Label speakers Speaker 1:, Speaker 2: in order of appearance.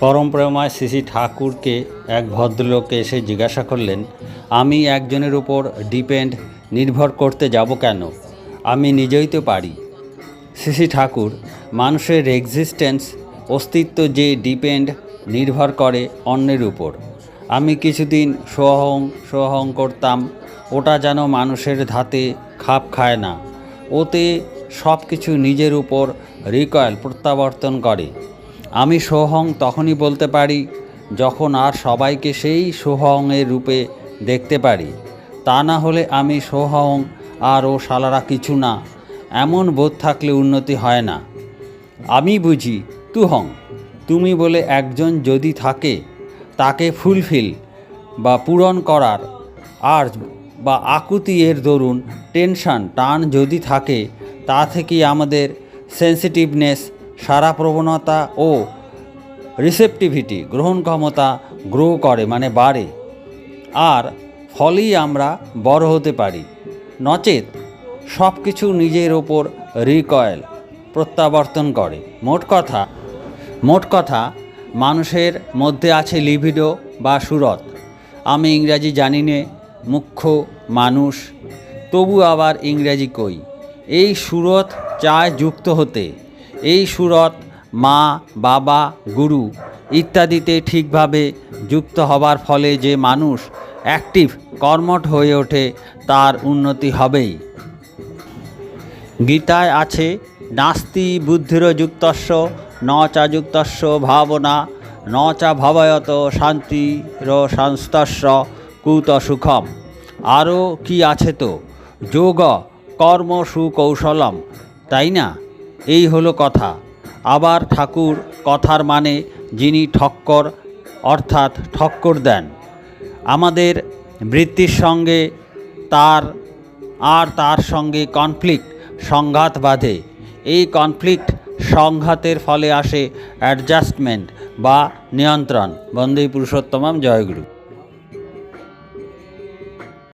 Speaker 1: পরমপ্রেমায় শ্রী ঠাকুরকে এক ভদ্রলোক এসে জিজ্ঞাসা করলেন, আমি একজনের উপর ডিপেন্ড, নির্ভর করতে যাব কেন? আমি নিজেই তো পারি। শ্রী ঠাকুর, মানুষের এক্সিস্টেন্স অস্তিত্ব যে ডিপেন্ড, নির্ভর করে অন্যের উপর। আমি কিছুদিন সোহং সোহং করতাম, ওটা যেন মানুষের ধাতে খাপ খায় না। ওতে সব কিছু নিজের উপর রিকয়েল প্রত্যাবর্তন করে। আমি সোহং তখনই বলতে পারি, যখন আর সবাইকে সেই সোহংয়ের রূপে দেখতে পারি। তা না হলে আমি সোহং আর ও শালারা কিছু না, এমন বোধ থাকলে উন্নতি হয় না। আমি বুঝি, তুহং, তুমি বলে একজন যদি থাকে, তাকে ফুলফিল বা পূরণ করার আর বা আকুতি এর দরুন টেনশন, টান যদি থাকে, তা থেকেই আমাদের সেন্সিটিভনেস সারা প্রবণতা ও রিসেপটিভিটি গ্রহণ ক্ষমতা গ্রো করে মানে বাড়ে। আর ফলেই আমরা বড় হতে পারি। নচেত সব কিছু নিজের ওপর রিকয়েল প্রত্যাবর্তন করে। মোট কথা মোট কথা, মানুষের মধ্যে আছে লিভিডো বা সুরত। আমি ইংরাজি জানি নে, মুখ্য মানুষ, তবু আবার ইংরাজি কই। এই সুরত চায় যুক্ত হতে। এই সুরত মা, বাবা, গুরু ইত্যাদিতে ঠিকভাবে যুক্ত হবার ফলে যে মানুষ অ্যাক্টিভ কর্মঠ হয়ে ওঠে, তার উন্নতি হবেই। গীতায় আছে, নাস্তি বুদ্ধির যুক্তস্য ন চা যুক্তস্য ভাবনা ন চা ভবয়ত শান্তির সংস্তস্য কুত সুখম। আরও কি আছে তো? যোগ, কর্ম, সুকৌশলম, তাই না? এই হলো কথা। আবার ঠাকুর কথার মানে যিনি ঠক্কর, অর্থাৎ ঠক্কর দেন। আমাদের বৃত্তির সঙ্গে তার আর তার সঙ্গে কনফ্লিক্ট সংঘাত বাঁধে। এই কনফ্লিক্ট সংঘাতের ফলে আসে অ্যাডজাস্টমেন্ট বা নিয়ন্ত্রণ। বন্দে পুরুষোত্তমম জয়গুরু